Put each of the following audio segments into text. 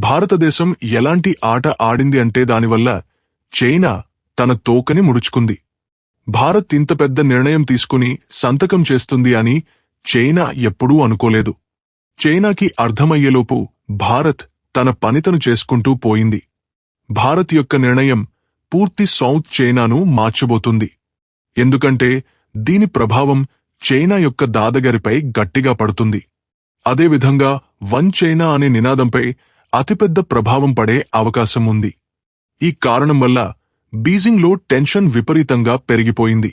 భారతదేశం ఎలాంటి ఆట ఆడింది అంటే దానివల్ల చైనా తన తోకని ముడుచుకుంది. భారత్ ఇంత పెద్ద నిర్ణయం తీసుకుని సంతకం చేస్తుంది అని చైనా ఎప్పుడూ అనుకోలేదు. చైనాకి అర్థమయ్యేలోపు భారత్ తన పనితను చేసుకుంటూ పోయింది. భారత్ యొక్క నిర్ణయం పూర్తి సౌత్ చైనాను మార్చబోతుంది. ఎందుకంటే దీని ప్రభావం చైనా యొక్క దాదగరిపై గట్టిగా పడుతుంది. అదేవిధంగా వన్ చైనా అనే నినాదంపై అతిపెద్ద ప్రభావం పడే అవకాశం ఉంది. ఈ కారణం వల్ల బీజింగ్లో టెన్షన్ విపరీతంగా పెరిగిపోయింది.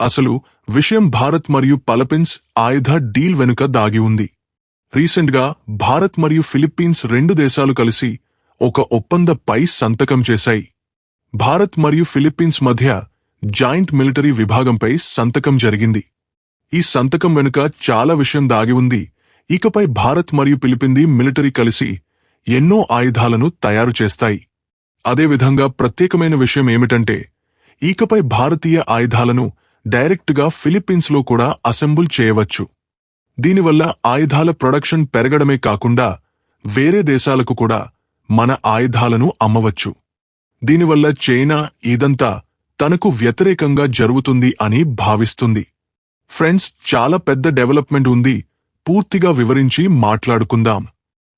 అసలు విషయం భారత్ మరియు పలపిన్స్ ఆయుధ డీల్ వెనుక దాగి ఉంది. రీసెంట్గా భారత్ మరియు ఫిలిప్పీన్స్ రెండు దేశాలు కలిసి ఒక ఒప్పందపై సంతకం చేశాయి. భారత్ మరియు ఫిలిప్పీన్స్ మధ్య జాయింట్ మిలిటరీ విభాగంపై సంతకం జరిగింది. ఈ సంతకం వెనుక చాలా విషయం దాగి ఉంది. ఇకపై భారత్ మరియు ఫిలిపింది మిలిటరీ కలిసి ఎన్నో ఆయుధాలను తయారు చేస్తాయి. అదేవిధంగా ప్రత్యేకమైన విషయం ఏమిటంటే ఈకపై భారతీయ ఆయుధాలను డైరెక్ట్గా ఫిలిప్పీన్స్లో కూడా అసెంబుల్ చేయవచ్చు. దీనివల్ల ఆయుధాల ప్రొడక్షన్ పెరగడమే కాకుండా వేరే దేశాలకు కూడా మన ఆయుధాలను అమ్మవచ్చు. దీనివల్ల చైనా ఇదంతా తనకు వ్యతిరేకంగా జరుగుతుంది అని భావిస్తుంది. ఫ్రెండ్స్ చాలా పెద్ద డెవలప్మెంట్ ఉంది. పూర్తిగా వివరించి మాట్లాడుకుందాం.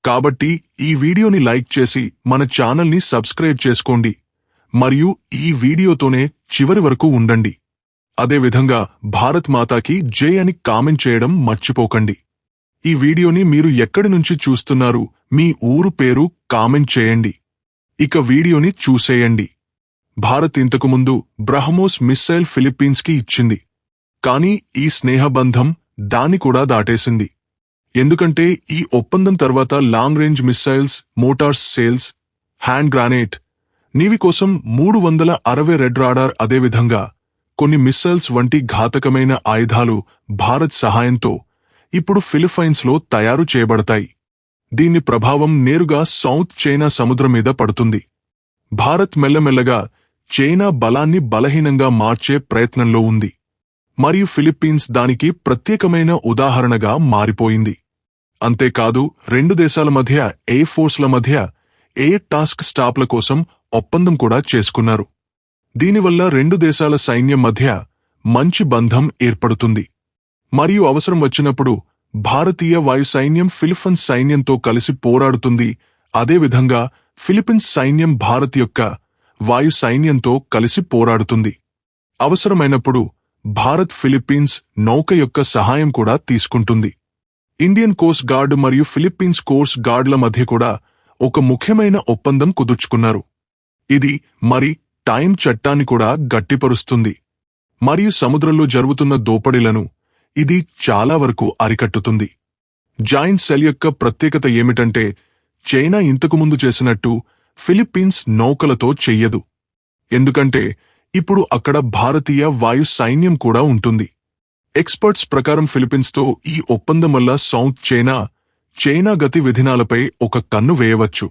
కాబట్టి ఈ వీడియోని లైక్ చేసి మన ఛానల్ని సబ్స్క్రైబ్ చేసుకోండి మరియు ఈ వీడియోతోనే చివరి వరకు ఉండండి. అదేవిధంగా భారత్ మాతాకి జై అని కామెంట్ చేయడం మర్చిపోకండి. ఈ వీడియోని మీరు ఎక్కడి నుంచి చూస్తున్నారు మీ ఊరు పేరు కామెంట్ చేయండి. ఇక వీడియోని చూసేయండి. భారత్ ఇంతకుముందు బ్రహ్మోస్ మిస్సైల్ ఫిలిప్పీన్స్కి ఇచ్చింది. కానీ ఈ స్నేహబంధం దాన్ని కూడా దాటేసింది. ఎందుకంటే ఈ ఒప్పందం తర్వాత long range missiles motors sales hand grenade నీవి కోసం మూడు వందల అరవై రెడ్ రాడార్ అదేవిధంగా కొన్ని మిస్సైల్స్ వంటి ఘాతకమైన ఆయుధాలు భారత్ సహాయంతో ఇప్పుడు ఫిలిప్పైన్స్లో తయారు చేయబడతాయి. దీని ప్రభావం నేరుగా సౌత్ చైనా సముద్రం మీద పడుతుంది. భారత్ మెల్లమెల్లగా చైనా బలాన్ని బలహీనంగా మార్చే ప్రయత్నంలో ఉంది. మరియు ఫిలిప్పీన్స్ దానికి ప్రత్యేకమైన ఉదాహరణగా మారిపోయింది. అంతేకాదు రెండు దేశాల మధ్య ఎయిర్ ఫోర్స్ల మధ్య ఎయిర్ టాస్క్ స్టాప్ల కోసం ఒప్పందం కూడా చేసుకున్నారు. దీనివల్ల రెండు దేశాల సైన్యం మధ్య మంచి బంధం ఏర్పడుతుంది. మరియు అవసరం వచ్చినప్పుడు భారతీయ వాయు సైన్యం ఫిలిప్పీన్స్ సైన్యంతో కలిసి పోరాడుతుంది. అదేవిధంగా ఫిలిప్పీన్స్ సైన్యం భారత్ యొక్క వాయు సైన్యంతో కలిసి పోరాడుతుంది. అవసరమైనప్పుడు భారత్ ఫిలిప్పీన్స్ నౌక యొక్క సహాయం కూడా తీసుకుంటుంది. ఇండియన్ కోస్ట్ గార్డ్ మరియు ఫిలిప్పీన్స్ కోస్ట్ గార్డ్ల మధ్య కూడా ఒక ముఖ్యమైన ఒప్పందం కుదుర్చుకున్నారు. ఇది మరి టైం చట్టాన్ని కూడా గట్టిపరుస్తుంది. మరియు సముద్రంలో జరుగుతున్న దోపడిలను ఇది చాలా వరకు అరికట్టుతుంది. జాయింట్ సెల్ యొక్క ప్రత్యేకత ఏమిటంటే చైనా ఇంతకుముందు చేసినట్టు ఫిలిప్పీన్స్ నౌకలతో చెయ్యదు. ఎందుకంటే ఇప్పుడు అక్కడ భారతీయ వాయు సైన్యం కూడా ఉంటుంది. ఎక్స్పర్ట్స్ ప్రకారం ఫిలిపిన్స్తో ఈ ఒప్పందం వల్ల సౌత్ చైనా చైనా గతి విధినాలపై ఒక కన్ను వేయవచ్చు.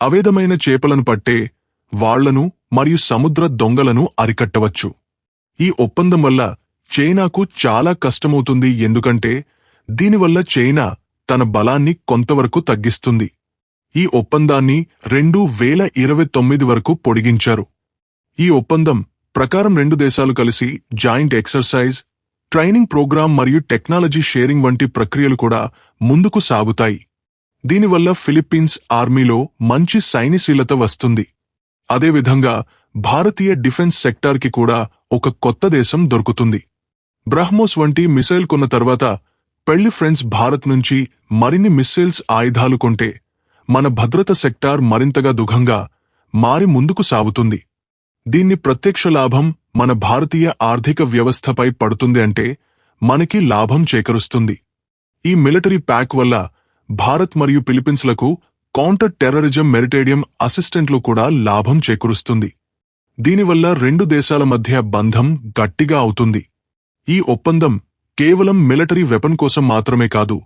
అవేదమైన చేపలను పట్టే వాళ్ళను మరియు సముద్ర దొంగలను అరికట్టవచ్చు. ఈ ఒప్పందం వల్ల చైనాకు చాలా కష్టమవుతుంది ఎందుకంటే దీనివల్ల చైనా తన బలాన్ని కొంతవరకు తగ్గిస్తుంది. ఈ ఒప్పందాన్ని రెండు వేల ఇరవై తొమ్మిది వరకు పొడిగించారు. ఈ ఒప్పందం ప్రకారం రెండు దేశాలు కలిసి జాయింట్ ఎక్సర్సైజ్ ట్రైనింగ్ ప్రోగ్రాం మరియు టెక్నాలజీ షేరింగ్ వంటి ప్రక్రియలు కూడా ముందుకు సాగుతాయి. దీనివల్ల ఫిలిప్పీన్స్ ఆర్మీలో మంచి సైనిశీలత వస్తుంది. అదేవిధంగా భారతీయ డిఫెన్స్ సెక్టార్కి కూడా ఒక కొత్త దేశం దొరుకుతుంది. బ్రహ్మోస్ వంటి మిసైల్ కొన్న తర్వాత పెళ్ళి ఫ్రెండ్స్ భారత్ నుంచి మరిన్ని మిస్సైల్స్ ఆయుధాలు కొంటే మన భద్రత సెక్టార్ మరింతగా దుఘంగా మారి ముందుకు సాగుతుంది. దీన్ని ప్రత్యక్ష లాభం మన భారతీయ ఆర్థిక వ్యవస్థపై పడుతుంది అంటే మనకి లాభం చేకరుస్తుంది. ఈ మిలిటరీ ప్యాక్ వల్ల భారత్ మరియు ఫిలిపిన్స్లకు కౌంటర్ టెర్రరిజం మెరిటేడియం అసిస్టెంట్లు కూడా లాభం చేకూరుస్తుంది. దీనివల్ల రెండు దేశాల మధ్య బంధం గట్టిగా అవుతుంది. ఈ ఒప్పందం కేవలం మిలిటరీ వెపన్ కోసం మాత్రమే కాదు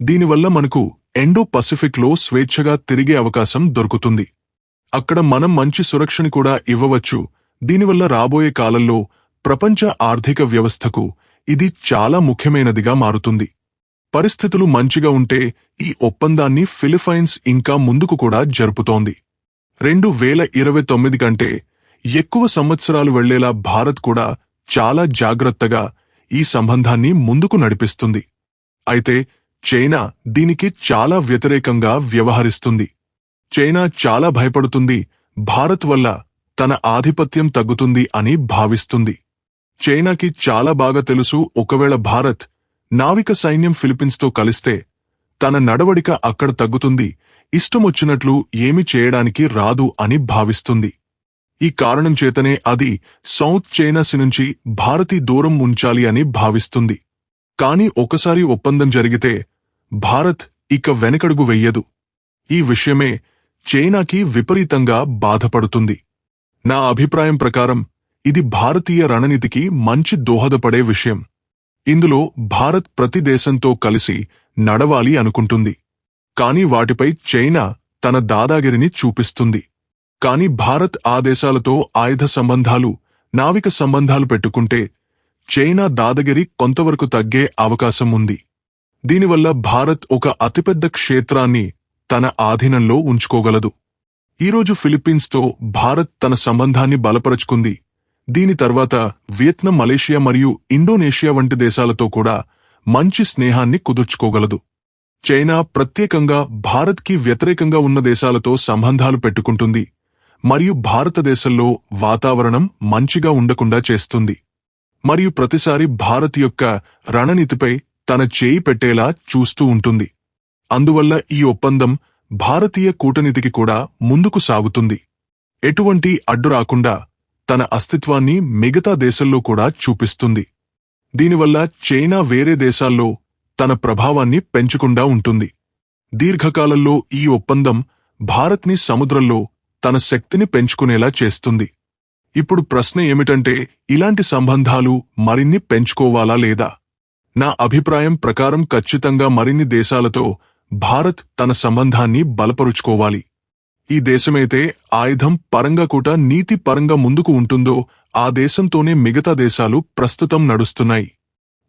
దీనివల్ల మనకు ఎండో పసిఫిక్లో స్వేచ్ఛగా తిరిగే అవకాశం దొరుకుతుంది. అక్కడ మనం మంచి సురక్షని కూడా ఇవ్వవచ్చు దీనివల్ల రాబోయే కాలంలో ప్రపంచ ఆర్థిక వ్యవస్థకు ఇది చాలా ముఖ్యమైనదిగా మారుతుంది. పరిస్థితులు మంచిగా ఉంటే ఈ ఒప్పందాన్ని ఫిలిపైన్స్ ఇంకా ముందుకు కూడా జరుపుతోంది. రెండు వేల ఇరవై తొమ్మిది కంటే ఎక్కువ సంవత్సరాలు వెళ్ళేలా భారత్ కూడా చాలా జాగ్రత్తగా ఈ సంబంధాన్ని ముందుకు నడిపిస్తుంది. అయితే చైనా దీనికి చాలా వ్యతిరేకంగా వ్యవహరిస్తుంది. చైనా చాలా భయపడుతుంది. భారత్ వల్ల తన ఆధిపత్యం తగ్గుతుంది అని భావిస్తుంది. చైనాకి చాలా బాగా తెలుసు ఒకవేళ భారత్ నావిక సైన్యం ఫిలిపిన్స్తో కలిస్తే తన నడవడిక అక్కడ తగ్గుతుంది ఇష్టమొచ్చినట్లు ఏమి చేయడానికి రాదు అని భావిస్తుంది. ఈ కారణం చేతనే అది సౌత్ చైనాసి నుంచి భారతి దూరం ఉంచాలి అని భావిస్తుంది. కాని ఒకసారి ఒప్పందం జరిగితే భారత్ ఇక వెనకడుగు వెయ్యదు ఈ విషయమే చైనాకి విపరీతంగా బాధపడుతుంది. నా అభిప్రాయం ప్రకారం ఇది భారతీయ రణనీతికి మంచి దోహదపడే విషయం. ఇందులో భారత్ ప్రతి దేశంతో కలిసి నడవాలి అనుకుంటుంది. కాని వాటిపై చైనా తన దాదాగిరిని చూపిస్తుంది. కాని భారత్ ఆ దేశాలతో ఆయుధ సంబంధాలు నావిక సంబంధాలు పెట్టుకుంటే చైనా దాదాగిరి కొంతవరకు తగ్గే అవకాశం ఉంది. దీనివల్ల భారత్ ఒక అతిపెద్ద క్షేత్రాన్ని తన ఆధీనంలో ఉంచుకోగలదు. ఈరోజు ఫిలిప్పీన్స్తో భారత్ తన సంబంధాన్ని బలపరుచుకుంది. దీని తర్వాత వియత్నాం మలేషియా మరియు ఇండోనేషియా వంటి దేశాలతో కూడా మంచి స్నేహాన్ని కుదుర్చుకోగలదు. చైనా ప్రత్యేకంగా భారత్కి వ్యతిరేకంగా ఉన్న దేశాలతో సంబంధాలు పెట్టుకుంటుంది. మరియు భారతదేశంలో వాతావరణం మంచిగా ఉండకుండా చేస్తుంది. మరియు ప్రతిసారి భారత్ యొక్క రణనీతిపై తన చేయి పెట్టేలా చూస్తూ ఉంటుంది. అందువల్ల ఈ ఒప్పందం భారతీయ కూటనీతికి కూడా ముందుకు సాగుతుంది. ఎటువంటి అడ్డు రాకుండా తన అస్తిత్వాన్ని మిగతా దేశంలో కూడా చూపిస్తుంది. దీనివల్ల చైనా వేరే దేశాల్లో తన ప్రభావాన్ని పెంచకుండా ఉంటుంది. దీర్ఘకాలంలో ఈ ఒప్పందం భారత్ని సముద్రంలో తన శక్తిని పెంచుకునేలా చేస్తుంది. ఇప్పుడు ప్రశ్న ఏమిటంటే ఇలాంటి సంబంధాలు మరిన్ని పెంచుకోవాలా లేదా? నా అభిప్రాయం ప్రకారం ఖచ్చితంగా మరిన్ని దేశాలతో భారత్ తన సంబంధాన్ని బలపరుచుకోవాలి. ఈ దేశమైతే ఆయుధం పరంగా కూడా నీతి పరంగా ముందుకు ఉంటుందో ఆ దేశంతోనే మిగతా దేశాలు ప్రస్తుతం నడుస్తున్నాయి.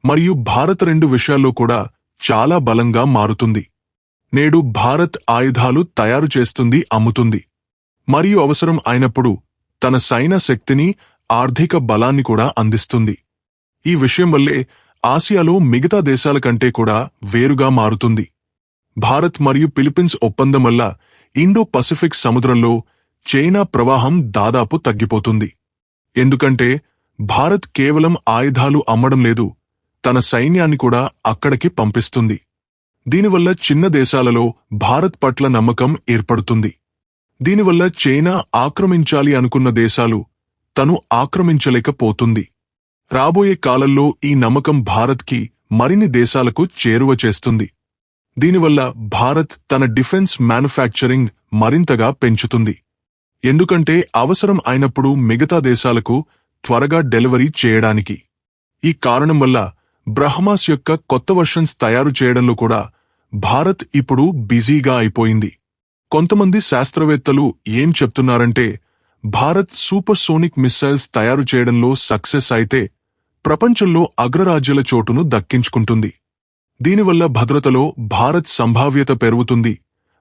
మరియు భారత్ రెండు విషయాల్లో కూడా చాలా బలంగా మారుతుంది. నేడు భారత్ ఆయుధాలు తయారు చేస్తుంది అమ్ముతుంది. మరియు అవసరం అయినప్పుడు తన సైన శక్తిని ఆర్థిక బలాన్ని కూడా అందిస్తుంది. ఈ విషయం వల్లే ఆసియాలో మిగతా దేశాల కంటే కూడా వేరుగా మారుతుంది. భారత్ మరియు ఫిలిప్పీన్స్ ఒప్పందం వల్ల ఇండో పసిఫిక్ సముద్రంలో చైనా ప్రవాహం దాదాపు తగ్గిపోతుంది. ఎందుకంటే భారత్ కేవలం ఆయుధాలు అమ్మడం లేదు తన సైన్యాన్ని కూడా అక్కడికి పంపిస్తుంది. దీనివల్ల చిన్న దేశాలలో భారత్ పట్ల నమ్మకం ఏర్పడుతుంది. దీనివల్ల చైనా ఆక్రమించాలి అనుకున్న దేశాలు తను ఆక్రమించలేకపోతుంది. రాబోయే కాలంలో ఈ నమ్మకం భారత్కి మరిన్ని దేశాలకు చేరువ చేస్తుంది. దీనివల్ల భారత్ తన డిఫెన్స్ మ్యానుఫ్యాక్చరింగ్ మరింతగా పెంచుతుంది. ఎందుకంటే అవసరం అయినప్పుడు మిగతా దేశాలకు త్వరగా డెలివరీ చేయడానికి. ఈ కారణం వల్ల బ్రహ్మాస్ యొక్క కొత్త వర్షన్స్ తయారు చేయడంలో కూడా భారత్ ఇప్పుడు బిజీగా అయిపోయింది. కొంతమంది శాస్త్రవేత్తలు ఏం చెప్తున్నారంటే భారత్ సూపర్ సోనిక్ మిస్సైల్స్ తయారు చేయడంలో సక్సెస్ అయితే ప్రపంచంలో అగ్రరాజ్యాల చోటును దక్కించుకుంటుంది. దీనివల్ల భద్రతలో భారత్ సంభావ్యత పెరుగుతుంది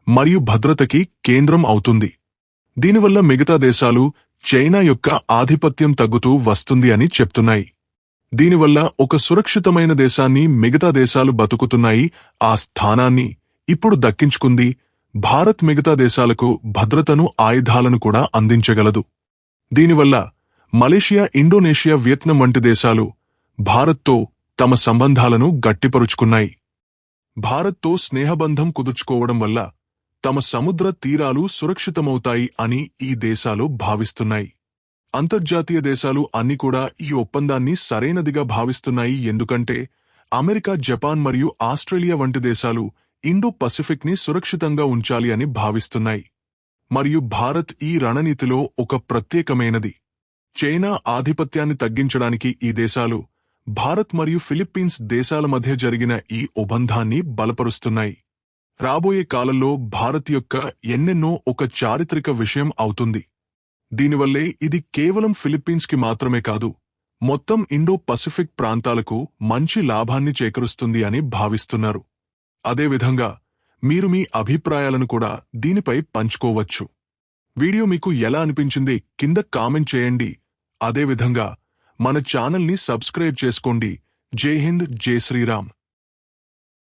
మరియు భద్రతకి కేంద్రం అవుతుంది. దీనివల్ల మిగతా దేశాలు చైనా యొక్క ఆధిపత్యం తగ్గుతూ వస్తుంది అని చెప్తున్నాయి. దీనివల్ల ఒక సురక్షితమైన దేశాన్ని మిగతా దేశాలు బతుకుతున్నాయి ఆ స్థానాన్ని ఇప్పుడు దక్కించుకుంది భారత్ మిగతా దేశాలకు భద్రతను ఆయుధాలను కూడా అందించగలదు. దీనివల్ల మలేషియా ఇండోనేషియా వియత్నం వంటి దేశాలు భారత్తో తమ సంబంధాలను గట్టిపరుచుకున్నాయి. భారత్తో స్నేహబంధం కుదుర్చుకోవడం వల్ల తమ సముద్ర తీరాలు సురక్షితమవుతాయి అని ఈ దేశాలు భావిస్తున్నాయి. అంతర్జాతీయ దేశాలు అన్ని కూడా ఈ ఒప్పందాన్ని సరైనదిగా భావిస్తున్నాయి ఎందుకంటే అమెరికా జపాన్ మరియు ఆస్ట్రేలియా వంటి దేశాలు ఇండో పసిఫిక్ని సురక్షితంగా ఉంచాలి అని భావిస్తున్నాయి. మరియు భారత్ ఈ రణనీతిలో ఒక ప్రత్యేకమైనది. చైనా ఆధిపత్యాన్ని తగ్గించడానికి ఈ దేశాలు భారత్ మరియు ఫిలిప్పీన్స్ దేశాల మధ్య జరిగిన ఈ ఒబంధాన్ని బలపరుస్తున్నాయి. రాబోయే కాలంలో భారత్ యొక్క ఎన్నెన్నో ఒక చారిత్రక విషయం అవుతుంది. దీనివల్లే ఇది కేవలం ఫిలిప్పీన్స్కి మాత్రమే కాదు మొత్తం ఇండో పసిఫిక్ ప్రాంతాలకు మంచి లాభాన్ని చేకూరుస్తుంది అని భావిస్తున్నారు. అదేవిధంగా మీరు మీ అభిప్రాయాలను కూడా దీనిపై పంచుకోవచ్చు. వీడియో మీకు ఎలా అనిపించింది కింద కామెంట్ చేయండి. అదేవిధంగా మన ఛానల్ని సబ్స్క్రైబ్ చేసుకోండి. జై హింద్ జై శ్రీరామ్.